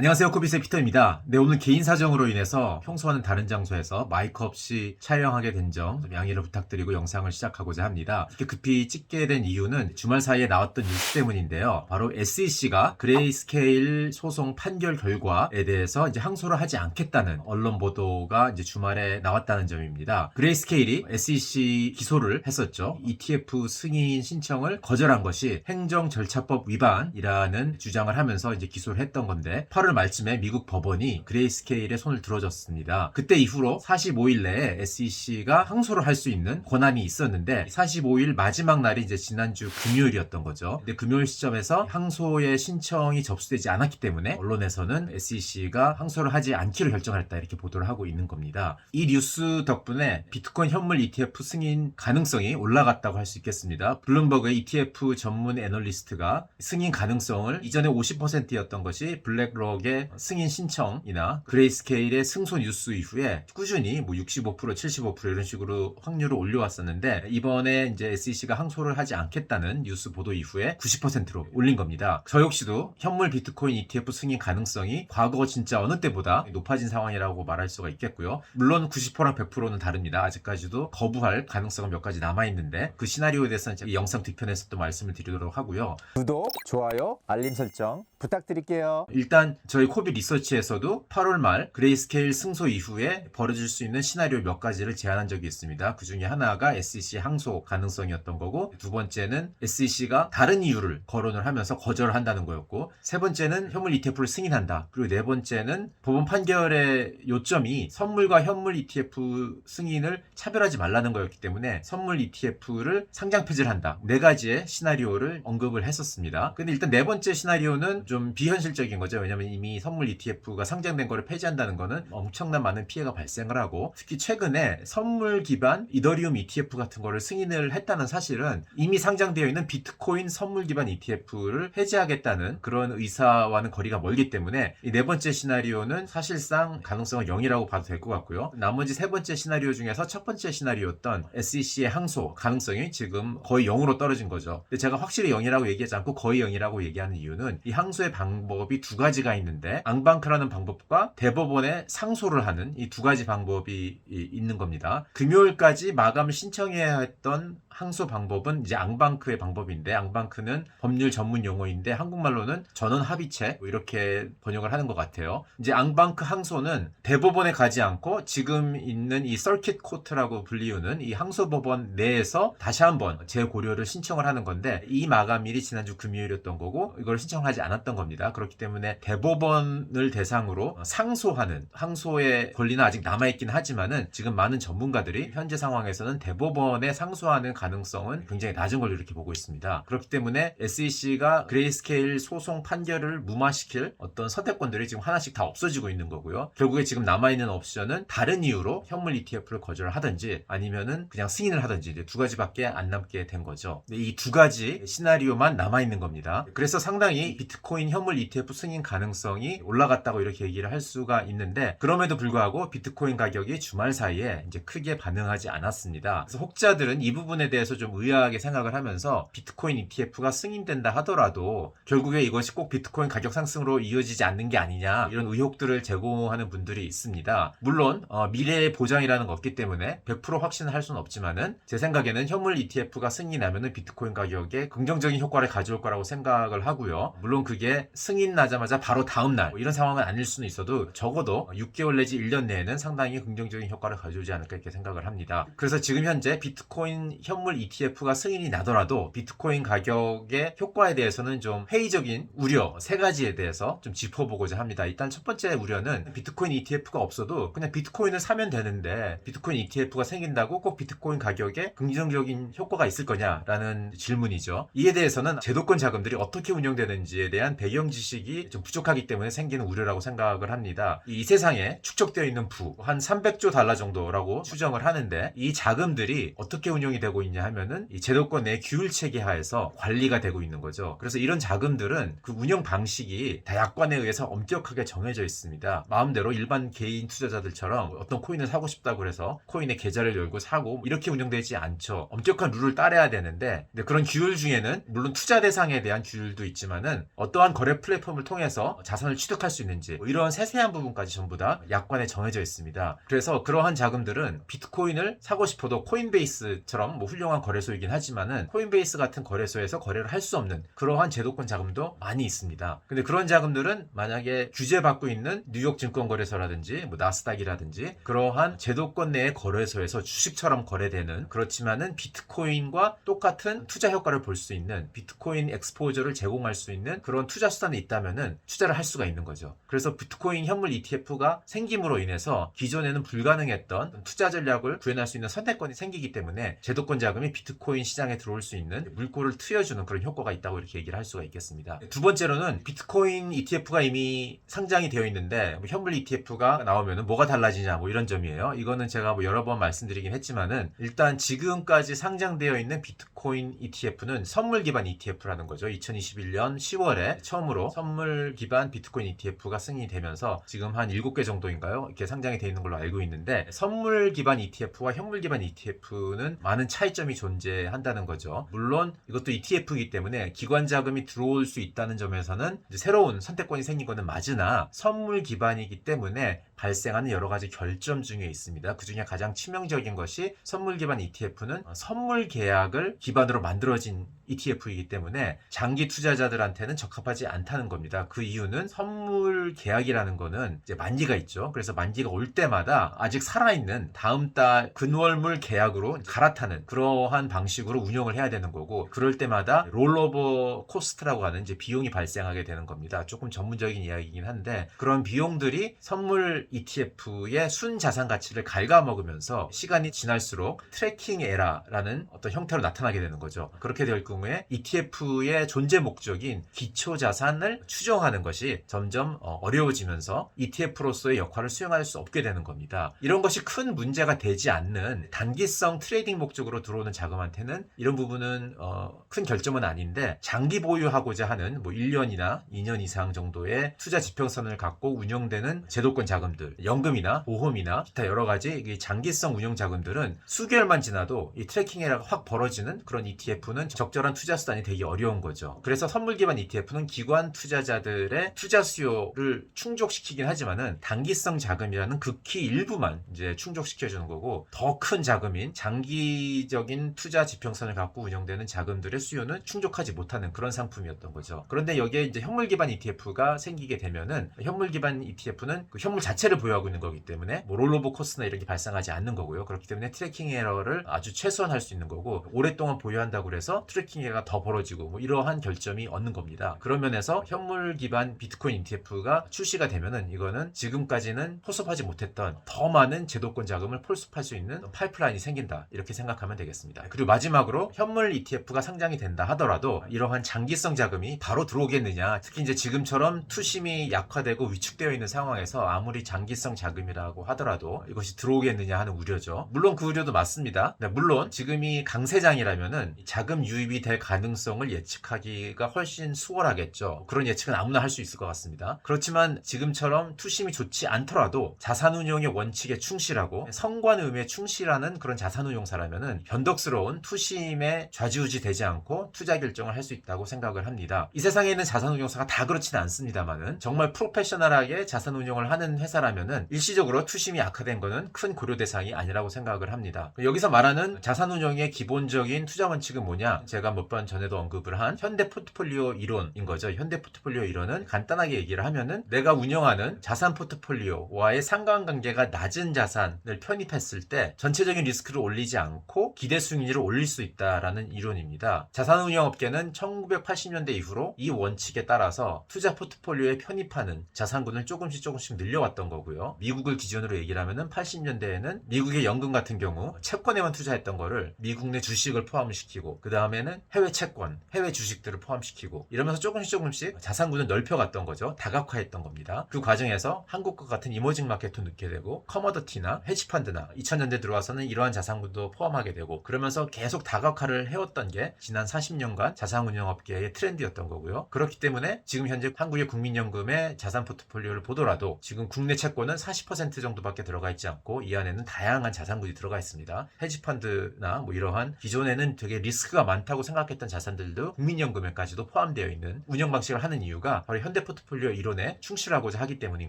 안녕하세요. 코비스의 피터입니다. 네, 오늘 개인 사정으로 인해서 평소와는 다른 장소에서 마이크 없이 촬영하게 된 점 양해를 부탁드리고 영상을 시작하고자 합니다. 이렇게 급히 찍게 된 이유는 주말 사이에 나왔던 뉴스 때문인데요. 바로 SEC가 그레이스케일 소송 판결 결과에 대해서 이제 항소를 하지 않겠다는 언론 보도가 이제 주말에 나왔다는 점입니다. 그레이스케일이 SEC 기소를 했었죠. ETF 승인 신청을 거절한 것이 행정 절차법 위반이라는 주장을 하면서 이제 기소를 했던 건데 8월 말쯤에 미국 법원이 그레이스케일의 손을 들어줬습니다. 그때 이후로 45일 내에 SEC가 항소를 할 수 있는 권한이 있었는데 45일 마지막 날이 이제 지난주 금요일이었던 거죠. 근데 금요일 시점에서 항소의 신청이 접수되지 않았기 때문에 언론에서는 SEC가 항소를 하지 않기로 결정했다 이렇게 보도를 하고 있는 겁니다. 이 뉴스 덕분에 비트코인 현물 ETF 승인 가능성이 올라갔다고 할 수 있겠습니다. 블룸버그의 ETF 전문 애널리스트가 승인 가능성을 이전에 50%였던 것이 블랙록 의 승인 신청이나 그레이스케일의 승소 뉴스 이후에 꾸준히 뭐 65%, 75% 이런 식으로 확률을 올려왔었는데 이번에 이제 SEC가 항소를 하지 않겠다는 뉴스 보도 이후에 90%로 올린 겁니다. 저 역시도 현물 비트코인 ETF 승인 가능성이 과거 진짜 어느 때보다 높아진 상황이라고 말할 수가 있겠고요. 물론 90%랑 100%는 다릅니다. 아직까지도 거부할 가능성은 몇 가지 남아 있는데 그 시나리오에 대해서는 이 영상 뒤편에서 또 말씀을 드리도록 하고요. 구독, 좋아요, 알림 설정 부탁드릴게요. 일단 저희 코비 리서치에서도 8월 말 그레이스케일 승소 이후에 벌어질 수 있는 시나리오 몇 가지를 제안한 적이 있습니다. 그 중에 하나가 SEC 항소 가능성이었던 거고 두 번째는 SEC가 다른 이유를 거론을 하면서 거절을 한다는 거였고 세 번째는 현물 ETF를 승인한다. 그리고 네 번째는 법원 판결의 요점이 선물과 현물 ETF 승인을 차별하지 말라는 거였기 때문에 선물 ETF를 상장 폐지를 한다. 네 가지의 시나리오를 언급을 했었습니다. 근데 일단 네 번째 시나리오는 좀 비현실적인 거죠. 왜냐면 이미 선물 ETF가 상장된 거를 폐지한다는 거는 엄청난 많은 피해가 발생을 하고 특히 최근에 선물 기반 이더리움 ETF 같은 거를 승인을 했다는 사실은 이미 상장되어 있는 비트코인 선물 기반 ETF를 폐지하겠다는 그런 의사와는 거리가 멀기 때문에 이네 번째 시나리오는 사실상 가능성은 0이라고 봐도 될 것 같고요. 나머지 세 번째 시나리오 중에서 첫 번째 시나리오였던 SEC의 항소 가능성이 지금 거의 0으로 떨어진 거죠. 근데 제가 확실히 0이라고 얘기하지 않고 거의 0이라고 얘기하는 이유는 이 항소의 방법이 두 가지가 있는데 앙방크라는 방법과 대법원에 상소를 하는 이 두 가지 방법이 이- 있는 겁니다. 금요일까지 마감을 신청해야 했던 항소 방법은 이제 앙방크의 방법인데 앙방크는 법률 전문 용어인데 한국말로는 전원 합의체 뭐 이렇게 번역을 하는 것 같아요. 이제 앙방크 항소는 대법원에 가지 않고 지금 있는 이 서킷 코트라고 불리우는 이 항소법원 내에서 다시 한번 재고려를 신청을 하는 건데 이 마감일이 지난주 금요일이었던 거고 이걸 신청하지 않았던 겁니다. 그렇기 때문에 대법 원을 대상으로 상소하는 항소의 권리는 아직 남아있긴 하지만은 지금 많은 전문가들이 현재 상황에서는 대법원에 상소하는 가능성은 굉장히 낮은 걸로 이렇게 보고 있습니다. 그렇기 때문에 SEC가 그레이스케일 소송 판결을 무마시킬 어떤 선택권들이 지금 하나씩 다 없어지고 있는 거고요. 결국에 지금 남아있는 옵션은 다른 이유로 현물 ETF를 거절을 하든지 아니면은 그냥 승인을 하든지 두 가지밖에 안 남게 된 거죠. 이 두 가지 시나리오만 남아있는 겁니다. 그래서 상당히 비트코인 현물 ETF 승인 가능성 이 올라갔다고 이렇게 얘기를 할 수가 있는데 그럼에도 불구하고 비트코인 가격이 주말 사이에 이제 크게 반응하지 않았습니다. 그래서 혹자들은 이 부분에 대해서 좀 의아하게 생각을 하면서 비트코인 ETF가 승인된다 하더라도 결국에 이것이 꼭 비트코인 가격 상승으로 이어지지 않는 게 아니냐 이런 의혹들을 제공하는 분들이 있습니다. 물론 어, 미래의 보장이라는 거 없기 때문에 100% 확신을 할 수는 없지만은 제 생각에는 현물 ETF가 승인하면은 비트코인 가격에 긍정적인 효과를 가져올 거라고 생각을 하고요. 물론 그게 승인 나자마자 바로 다음 날 뭐 이런 상황은 아닐 수는 있어도 적어도 6개월 내지 1년 내에는 상당히 긍정적인 효과를 가져오지 않을까 이렇게 생각을 합니다. 그래서 지금 현재 비트코인 현물 ETF가 승인이 나더라도 비트코인 가격의 효과에 대해서는 좀 회의적인 우려 세 가지에 대해서 좀 짚어보고자 합니다. 일단 첫 번째 우려는 비트코인 ETF가 없어도 그냥 비트코인을 사면 되는데 비트코인 ETF가 생긴다고 꼭 비트코인 가격에 긍정적인 효과가 있을 거냐라는 질문이죠. 이에 대해서는 제도권 자금들이 어떻게 운영되는지에 대한 배경 지식이 좀 부족하기 때문에 생기는 우려라고 생각을 합니다. 이 세상에 축적되어 있는 부 한 300조 달러 정도라고 추정을 하는데 이 자금들이 어떻게 운영이 되고 있냐 하면은 이 제도권 내 규율 체계 하에서 관리가 되고 있는 거죠. 그래서 이런 자금들은 그 운영 방식이 다약관에 의해서 엄격하게 정해져 있습니다. 마음대로 일반 개인 투자자들처럼 어떤 코인을 사고 싶다고 해서 코인의 계좌를 열고 사고 이렇게 운영되지 않죠. 엄격한 룰을 따라야 되는데 그런 규율 중에는 물론 투자 대상에 대한 규율도 있지만은 어떠한 거래 플랫폼을 통해서 자산을 취득할 수 있는지 뭐 이런 세세한 부분까지 전부 다 약관에 정해져 있습니다. 그래서 그러한 자금들은 비트코인을 사고 싶어도 코인베이스처럼 뭐 훌륭한 거래소이긴 하지만은 코인베이스 같은 거래소에서 거래를 할 수 없는 그러한 제도권 자금도 많이 있습니다. 근데 그런 자금들은 만약에 규제받고 있는 뉴욕 증권거래소라든지 뭐 나스닥이라든지 그러한 제도권 내의 거래소에서 주식처럼 거래되는 그렇지만은 비트코인과 똑같은 투자 효과를 볼 수 있는 비트코인 엑스포저를 제공할 수 있는 그런 투자 수단이 있다면은 투자를 할 수가 있는 거죠. 그래서 비트코인 현물 ETF가 생김으로 인해서 기존에는 불가능했던 투자 전략을 구현할 수 있는 선택권이 생기기 때문에 제도권 자금이 비트코인 시장에 들어올 수 있는 물꼬를 트여주는 그런 효과가 있다고 이렇게 얘기를 할 수가 있겠습니다. 두 번째로는 비트코인 ETF가 이미 상장이 되어 있는데 뭐 현물 ETF가 나오면은 뭐가 달라지냐 뭐 이런 점이에요. 이거는 제가 뭐 여러 번 말씀드리긴 했지만은 일단 지금까지 상장되어 있는 비트코인 ETF는 선물 기반 ETF라는 거죠. 2021년 10월에 처음으로 선물 기반 비트코인 ETF가 승인이 되면서 지금 한 7개 정도인가요? 이렇게 상장이 되어 있는 걸로 알고 있는데 선물 기반 ETF와 현물 기반 ETF는 많은 차이점이 존재한다는 거죠. 물론 이것도 ETF이기 때문에 기관 자금이 들어올 수 있다는 점에서는 새로운 선택권이 생긴 거는 맞으나 선물 기반이기 때문에 발생하는 여러 가지 결점 중에 있습니다. 그 중에 가장 치명적인 것이 선물 기반 ETF는 선물 계약을 기반으로 만들어진 ETF이기 때문에 장기 투자자들한테는 적합하지 않다는 겁니다. 그 이유는 선물 계약이라는 거는 이제 만기가 있죠. 그래서 만기가 올 때마다 아직 살아있는 다음 달 근월물 계약으로 갈아타는 그러한 방식으로 운영을 해야 되는 거고 그럴 때마다 롤오버 코스트라고 하는 이제 비용이 발생하게 되는 겁니다. 조금 전문적인 이야기이긴 한데 그런 비용들이 선물 ETF의 순 자산 가치를 갉아먹으면서 시간이 지날수록 트래킹 에라라는 어떤 형태로 나타나게 되는 거죠. 그렇게 될 경우에 ETF의 존재 목적인 기초 자산을 추정하는 것이 점점 어, 어려워지면서 ETF로서의 역할을 수행할 수 없게 되는 겁니다. 이런 것이 큰 문제가 되지 않는 단기성 트레이딩 목적으로 들어오는 자금한테는 이런 부분은 어, 큰 결점은 아닌데 장기 보유하고자 하는 뭐 1년이나 2년 이상 정도의 투자 지평선을 갖고 운영되는 제도권 자금들, 연금이나 보험이나 기타 여러 가지 이 장기성 운용 자금들은 수개월만 지나도 이 트래킹 에러가 확 벌어지는 그런 ETF는 적절한 투자 수단이 되기 어려운 거죠. 그래서 선물 기반 ETF는 기관 투자자들의 투자 수요를 충족시키긴 하지만은 단기성 자금이라는 극히 일부만 이제 충족시켜주는 거고 더 큰 자금인 장기적인 투자 지평선을 갖고 운영되는 자금들의 수요는 충족하지 못하는 그런 상품이었던 거죠. 그런데 여기에 이제 현물 기반 ETF가 생기게 되면은 현물 기반 ETF는 그 현물 자체를 보유하고 있는 거기 때문에 뭐 롤오버 코스나 이런 게 발생하지 않는 거고요. 그렇기 때문에 트래킹 에러를 아주 최소화할 수 있는 거고 오랫동안 보유한다고 그래서 트래킹 에러가 더 벌어지고 뭐 이러한 결점이 얻는 겁니다. 그런 면에서 현물 기반 비트코인 ETF가 출시가 되면은 이거는 지금까지는 포섭하지 못했던 더 많은 제도권 자금을 포섭할 수 있는 파이프라인이 생긴다 이렇게 생각하면 되겠습니다. 그리고 마지막으로 현물 ETF가 상장이 된다 하더라도 이러한 장기성 자금이 바로 들어오겠느냐 특히 이제 지금처럼 투심이 약화되고 위축되어 있는 상황에서 아무리 장기성 자금이라고 하더라도 이것이 들어오겠느냐 하는 우려죠. 물론 그 우려도 맞습니다. 네, 물론 지금이 강세장이라면은 자금 유입이 될 가능성을 예측하기가 훨씬 수월하겠죠. 그런 예측은 아무나 할 수 있을 것 같습니다. 그렇지만 지금처럼 투심이 좋지 않더라도 자산운용의 원칙에 충실하고 성관의음에 충실하는 그런 자산운용사라면은 변덕스러운 투심에 좌지우지 되지 않고 투자 결정을 할 수 있다고 생각을 합니다. 이 세상에 있는 자산운용사가 다 그렇지는 않습니다만은 정말 프로페셔널하게 자산운용을 하는 회사 라면은 일시적으로 투심이 악화된 거는 큰 고려 대상이 아니라고 생각을 합니다. 여기서 말하는 자산운용의 기본적인 투자 원칙은 뭐냐? 제가 몇 번 전에도 언급을 한 현대 포트폴리오 이론인 거죠. 현대 포트폴리오 이론은 간단하게 얘기를 하면은 내가 운영하는 자산 포트폴리오와의 상관관계가 낮은 자산을 편입했을 때 전체적인 리스크를 올리지 않고 기대 수익률을 올릴 수 있다라는 이론입니다. 자산운용업계는 1980년대 이후로 이 원칙에 따라서 투자 포트폴리오에 편입하는 자산군을 조금씩 조금씩 늘려왔던 거고요. 미국을 기준으로 얘기를 하면은 80년대에는 미국의 연금 같은 경우 채권에만 투자했던 거를 미국 내 주식을 포함시키고 그 다음에는 해외 채권, 해외 주식들을 포함시키고 이러면서 조금씩 조금씩 자산군을 넓혀갔던 거죠. 다각화했던 겁니다. 그 과정에서 한국과 같은 이머징 마켓도 넣게 되고 커머더티나 헤지펀드나 2000년대 들어와서는 이러한 자산군도 포함하게 되고 그러면서 계속 다각화를 해왔던 게 지난 40년간 자산운용업계의 트렌드였던 거고요. 그렇기 때문에 지금 현재 한국의 국민연금의 자산 포트폴리오를 보더라도 지금 국내 채권은 40% 정도밖에 들어가 있지 않고 이 안에는 다양한 자산군이 들어가 있습니다. 헤지펀드나 뭐 이러한 기존에는 되게 리스크가 많다고 생각했던 자산들도 국민연금에까지도 포함되어 있는 운영 방식을 하는 이유가 바로 현대 포트폴리오 이론에 충실하고자 하기 때문인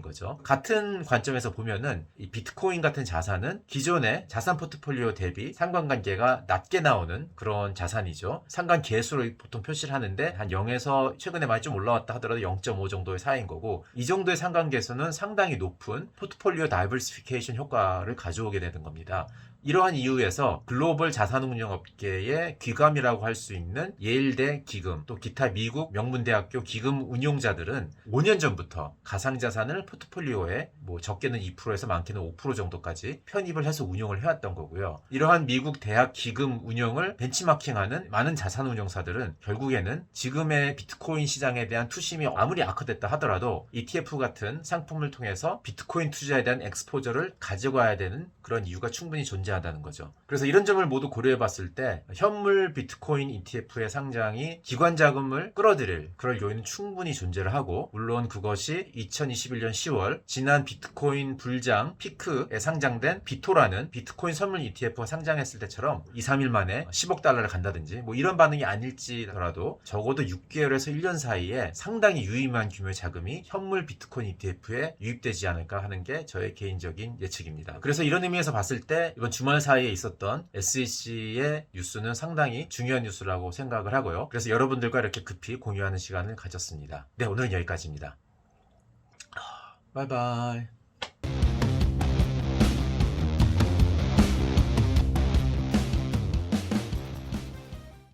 거죠. 같은 관점에서 보면은 이 비트코인 같은 자산은 기존의 자산 포트폴리오 대비 상관관계가 낮게 나오는 그런 자산이죠. 상관 계수를 보통 표시를 하는데 한 0에서 최근에 많이 좀 올라왔다 하더라도 0.5 정도의 사이인 거고 이 정도의 상관 계수는 상당히 높은 포트폴리오 다이버시피케이션 효과를 가져오게 되는 겁니다. 이러한 이유에서 글로벌 자산운용업계의 귀감이라고 할 수 있는 예일대 기금 또 기타 미국 명문대학교 기금 운용자들은 5년 전부터 가상자산을 포트폴리오에 뭐 적게는 2%에서 많게는 5% 정도까지 편입을 해서 운용을 해왔던 거고요. 이러한 미국 대학 기금 운용을 벤치마킹하는 많은 자산운용사들은 결국에는 지금의 비트코인 시장에 대한 투심이 아무리 악화됐다 하더라도 ETF 같은 상품을 통해서 비트코인 투자에 대한 엑스포저를 가져가야 되는 그런 이유가 충분히 존재 한다는 거죠. 그래서 이런 점을 모두 고려해 봤을 때 현물 비트코인 ETF의 상장이 기관 자금을 끌어들일 그럴 요인은 충분히 존재를 하고 물론 그것이 2021년 10월 지난 비트코인 불장 피크에 상장된 비토라는 비트코인 선물 ETF가 상장했을 때처럼 2, 3일 만에 10억 달러를 간다든지 뭐 이런 반응이 아닐지라도 적어도 6개월에서 1년 사이에 상당히 유의미한 규모의 자금이 현물 비트코인 ETF에 유입되지 않을까 하는 게 저의 개인적인 예측입니다. 그래서 이런 의미에서 봤을 때 이번 주말 사이에 있었던 SEC의 뉴스는 상당히 중요한 뉴스라고 생각을 하고요. 그래서 여러분들과 이렇게 급히 공유하는 시간을 가졌습니다. 네, 오늘은 여기까지입니다. 바이바이.